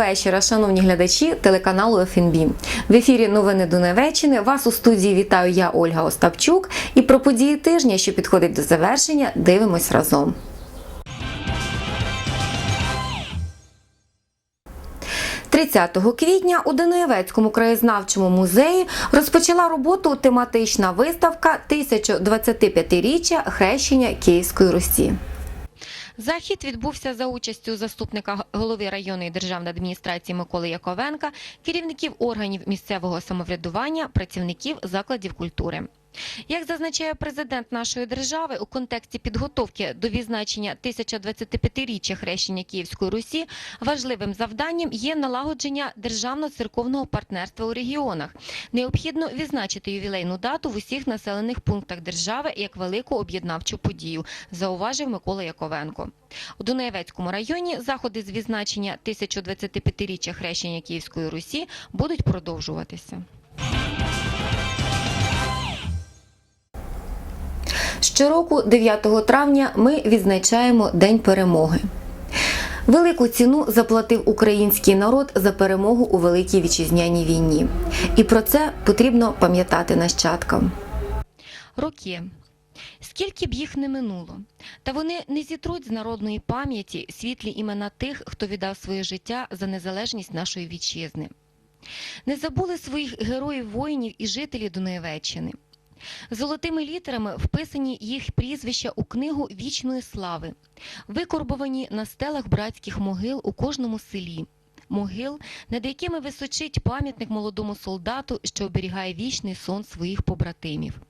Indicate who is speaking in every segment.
Speaker 1: Вечора, шановні глядачі телеканалу ФНБ. В ефірі Новини Донеччини. Вас у студії вітаю я, Ольга Остапчук. І про події тижня, що підходить до завершення, дивимось разом. – 30 квітня у Данилевецькому краєзнавчому музеї розпочала роботу тематична виставка 1025-річчя хрещення Київської Русі. Захід відбувся за участю заступника голови районної державної адміністрації Миколи Яковенка, керівників органів місцевого самоврядування, працівників закладів культури. Як зазначає президент нашої держави, у контексті підготовки до відзначення 1025-річчя хрещення Київської Русі важливим завданням є налагодження державно-церковного партнерства у регіонах. Необхідно відзначити ювілейну дату в усіх населених пунктах держави як велику об'єднавчу подію, зауважив Микола Яковенко. У Дунаєвецькому районі заходи з відзначення 1025-річчя хрещення Київської Русі будуть продовжуватися. Щороку, 9 травня, ми відзначаємо День перемоги. Велику ціну заплатив український народ за перемогу у Великій Вітчизняній війні. І про це потрібно пам'ятати нащадкам. Роки. Скільки б їх не минуло, та вони не зітруть з народної пам'яті світлі імена тих, хто віддав своє життя за незалежність нашої вітчизни. Не забули своїх героїв воїнів і жителів Дунаєвеччини. Золотими літерами вписані їх прізвища у книгу вічної слави, викорбовані на стелах братських могил у кожному селі. Могил, над якими височить пам'ятник молодому солдату, що оберігає вічний сон своїх побратимів.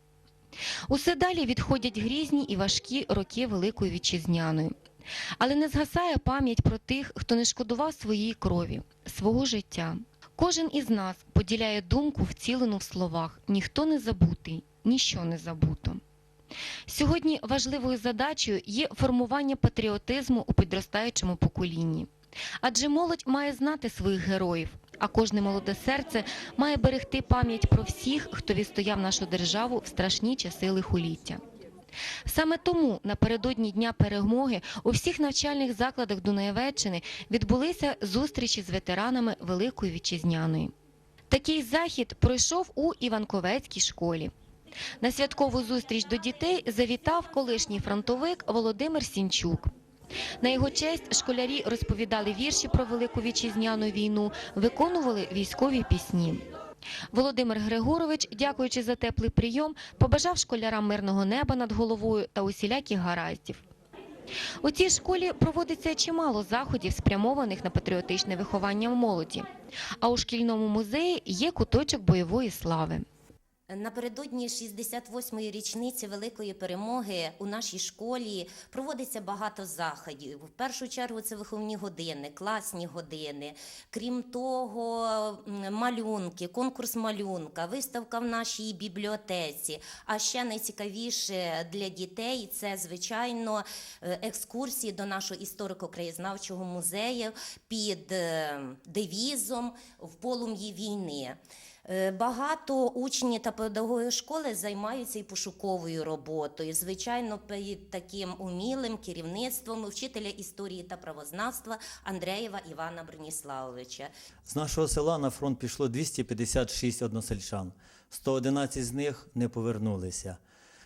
Speaker 1: Усе далі відходять грізні і важкі роки Великої Вітчизняної. Але не згасає пам'ять про тих, хто не шкодував своєї крові, свого життя. Кожен із нас поділяє думку, вцілену в словах ніхто не забутий, ніщо не забуто. Сьогодні важливою задачею є формування патріотизму у підростаючому поколінні. Адже молодь має знати своїх героїв, а кожне молоде серце має берегти пам'ять про всіх, хто відстояв нашу державу в страшні часи лихоліття. Саме тому напередодні Дня перемоги у всіх навчальних закладах Дунаєвеччини відбулися зустрічі з ветеранами Великої Вітчизняної. Такий захід пройшов у Іванковецькій школі. На святкову зустріч до дітей завітав колишній фронтовик Володимир Сінчук. На його честь школярі розповідали вірші про Велику Вітчизняну війну, виконували військові пісні. Володимир Григорович, дякуючи за теплий прийом, побажав школярам мирного неба над головою та усіляких гараздів. У цій школі проводиться чимало заходів, спрямованих на патріотичне виховання в молоді. А у шкільному музеї є куточок бойової слави.
Speaker 2: Напередодні 68-ї річниці великої перемоги у нашій школі проводиться багато заходів. В першу чергу це виховні години, класні години. Крім того, малюнки, конкурс малюнка, виставка в нашій бібліотеці. А ще найцікавіше для дітей це звичайно е, екскурсії до нашого історико-краєзнавчого музею під е, девізом в полум'ї війни. Е, Багато учнів та педагоги школи займаються і пошуковою роботою. Звичайно, під таким умілим керівництвом вчителя історії та правознавства Андреєва Івана Броніславовича.
Speaker 3: З нашого села на фронт пішло 256 односельчан. 111 з них не повернулися.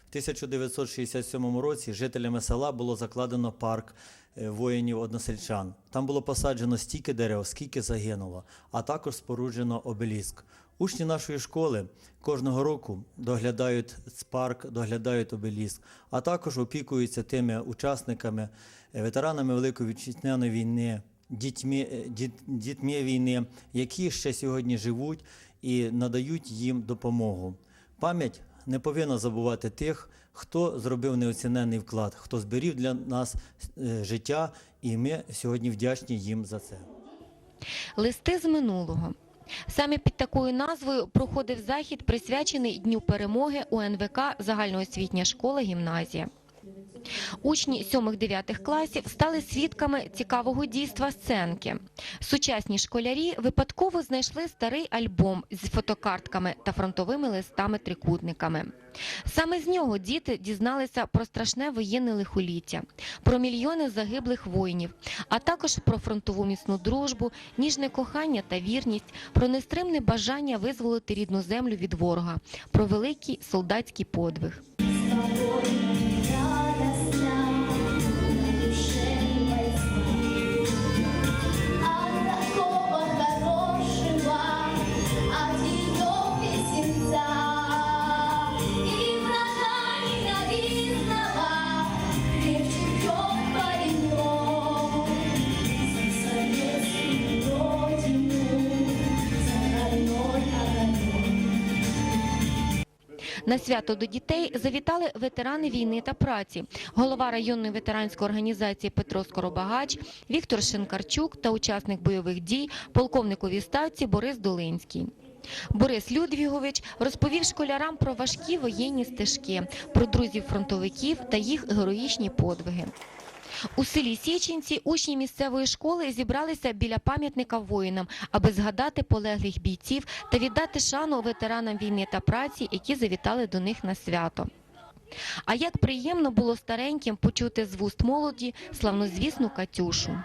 Speaker 3: В 1967 році жителями села було закладено парк е, воїнів-односельчан. Там було посаджено стільки дерев, скільки загинуло, а також споруджено обеліск. Учні нашої школи кожного року доглядають парк, доглядають обеліск, а також опікуються тими учасниками, е, ветеранами Великої Вітчизняної війни, дітьми, е, діт, дітьми війни, які ще сьогодні живуть і надають їм допомогу. Пам'ять не повинна забувати тих, хто зробив неоціненний вклад, хто зберіг для нас е, життя, і ми сьогодні вдячні їм за це.
Speaker 1: Листи з минулого. Саме під такою назвою проходив захід, присвячений Дню перемоги УНВК Загальноосвітня школа гімназія. Учні 7-9 класів стали свідками цікавого дійства сценки. Сучасні школярі випадково знайшли старий альбом з фотокартками та фронтовими листами-трикутниками. Саме з нього діти дізналися про страшне воєнне лихоліття, про мільйони загиблих воїнів, а також про фронтову міцну дружбу, ніжне кохання та вірність, про нестримне бажання визволити рідну землю від ворога, про великий солдатський подвиг. На свято до дітей завітали ветерани війни та праці, голова районної ветеранської організації Петро Скоробагач, Віктор Шинкарчук та учасник бойових дій, полковникові ставці Борис Долинський. Борис Людвігович розповів школярам про важкі воєнні стежки, про друзів фронтовиків та їх героїчні подвиги. У селі Січенці учні місцевої школи зібралися біля пам'ятника воїнам, аби згадати полеглих бійців та віддати шану ветеранам війни та праці, які завітали до них на свято. А як приємно було стареньким почути з вуст молоді славнозвісну Катюшу.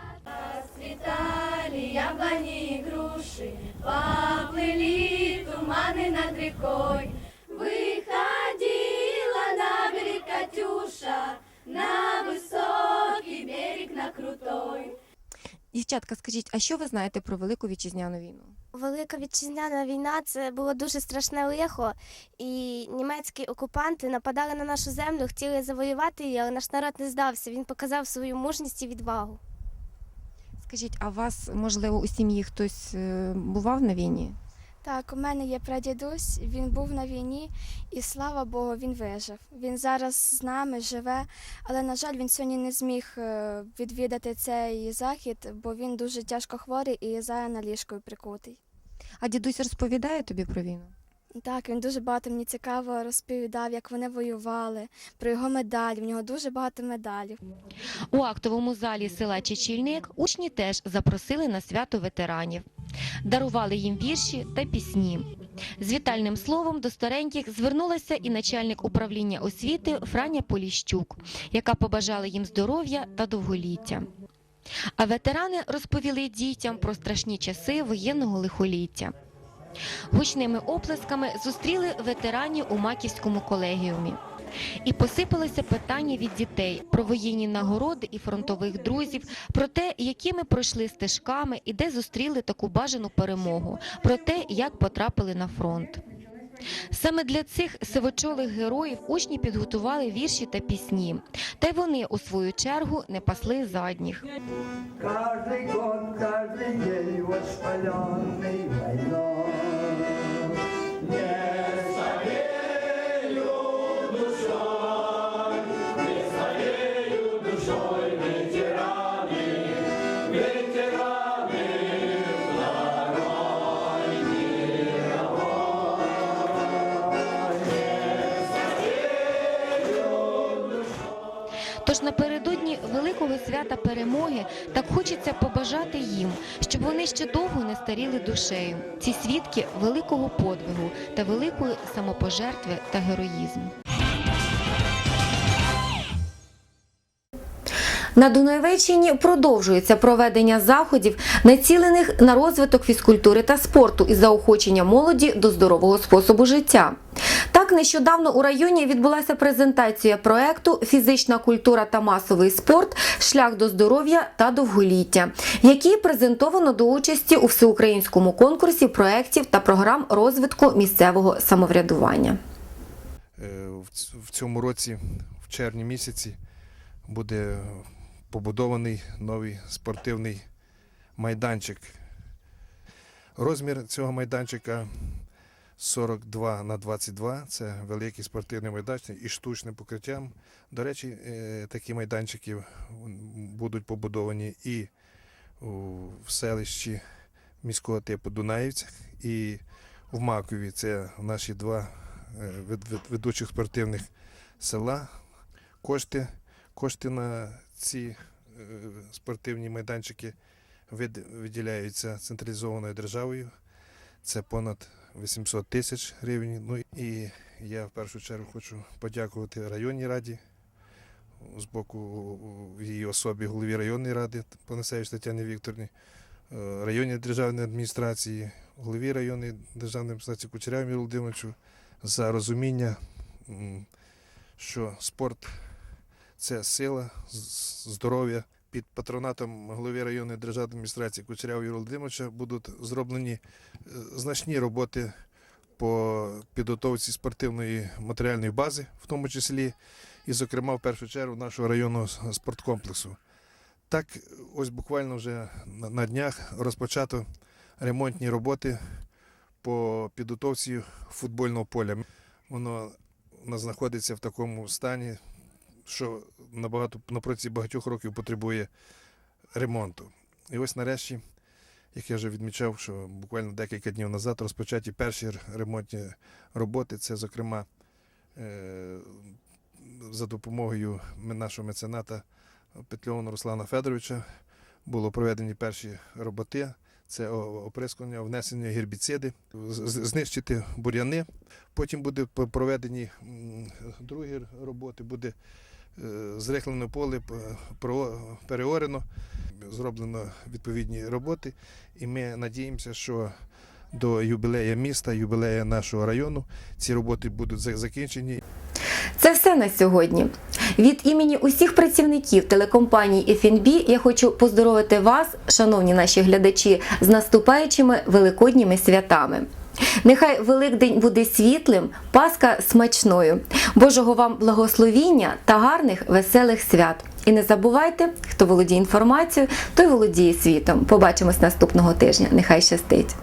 Speaker 4: Расцветали яблони и груши, поплыли туманы над рекой.
Speaker 1: Дівчатка, скажіть, а що ви знаєте про Велику Вітчизняну війну?
Speaker 5: Велика вітчизняна війна це було дуже страшне лихо, і німецькі окупанти нападали на нашу землю, хотіли завоювати її, але наш народ не здався. Він показав свою мужність і відвагу.
Speaker 1: Скажіть, а у вас, можливо, у сім'ї хтось е, бував на війні?
Speaker 6: Так, у мене є прадідусь, він був на війні, і слава Богу, він вижив. Він зараз з нами живе, але, на жаль, він сьогодні не зміг е, відвідати цей захід, бо він дуже тяжко хворий і зараз на ліжкою прикутий.
Speaker 1: А дідусь розповідає тобі про війну?
Speaker 6: Так, він дуже багато мені цікаво розповідав, як вони воювали, про його медалі. В нього дуже багато медалів.
Speaker 1: У актовому залі села Чечільник учні теж запросили на свято ветеранів. Дарували їм вірші та пісні. З вітальним словом до стареньких звернулася і начальник управління освіти Франя Поліщук, яка побажала їм здоров'я та довголіття. А ветерани розповіли дітям про страшні часи воєнного лихоліття. Гучними оплесками зустріли ветеранів у Маківському колегіумі. І посипалися питання від дітей про воєнні нагороди і фронтових друзів, про те, якими пройшли стежками і де зустріли таку бажану перемогу, про те, як потрапили на фронт. Саме для цих сивочолих героїв учні підготували вірші та пісні, та й вони у свою чергу не пасли задніх.
Speaker 7: Каждый год, каждый день воспаленный войной.
Speaker 1: Тож напередодні великого свята перемоги так хочеться побажати їм, щоб вони ще довго не старіли душею. Ці свідки великого подвигу та великої самопожертви та героїзму. На Дунаєвеччині продовжується проведення заходів, націлених на розвиток фізкультури та спорту і заохочення молоді до здорового способу життя. Так, нещодавно у районі відбулася презентація проекту Фізична культура та масовий спорт шлях до здоров'я та довголіття, який презентовано до участі у всеукраїнському конкурсі проєктів та програм розвитку місцевого самоврядування.
Speaker 8: Е, в цьому році, в червні місяці, буде побудований новий спортивний майданчик. Розмір цього майданчика 42 на 22. Це великий спортивний майданчик із штучним покриттям. До речі, е, такі майданчики будуть побудовані і в селищі міського типу Дунаївцях, і в Макові. Це наші два е, вед- вед- ведучих спортивних села. Кошти Кошти на ці е, спортивні майданчики вид- виділяються централізованою державою. Це понад 800 тисяч гривень. Ну і я в першу чергу хочу подякувати районній раді з боку її особі голові районної ради Панасевич Тетяні Вікторівні, е, районній державній адміністрації, голові районної державної адміністрації Кучеряві Володимировичу за розуміння, що спорт це сила, здоров'я. Під патронатом голови районної державної адміністрації Кучерявого Юрія Володимировича будуть зроблені е, значні роботи по підготовці спортивної матеріальної бази, в тому числі, і, зокрема, в першу чергу нашого районного спорткомплексу. Так, ось буквально вже на днях розпочато ремонтні роботи по підготовці футбольного поля. Воно у нас знаходиться в такому стані, що набагато на протязі багатьох років потребує ремонту. І ось нарешті, як я вже відмічав, що буквально декілька днів назад розпочаті перші ремонтні роботи. Це, зокрема, е, за допомогою нашого мецената Петльована Руслана Федоровича було проведені перші роботи. Це оприскування, внесення гербіциди, знищити бур'яни. Потім буде проведені другі роботи, буде е, поле, про- переорено, зроблено відповідні роботи. І ми надіємося, що до юбілея міста, юбілея нашого району, ці роботи будуть за- закінчені.
Speaker 1: Це все на сьогодні. Від імені усіх працівників телекомпанії FNB я хочу поздоровити вас, шановні наші глядачі, з наступаючими великодніми святами. Нехай Великдень буде світлим, Пасха смачною, Божого вам благословіння та гарних веселих свят. І не забувайте, хто володіє інформацією, той володіє світом. Побачимось наступного тижня. Нехай щастить!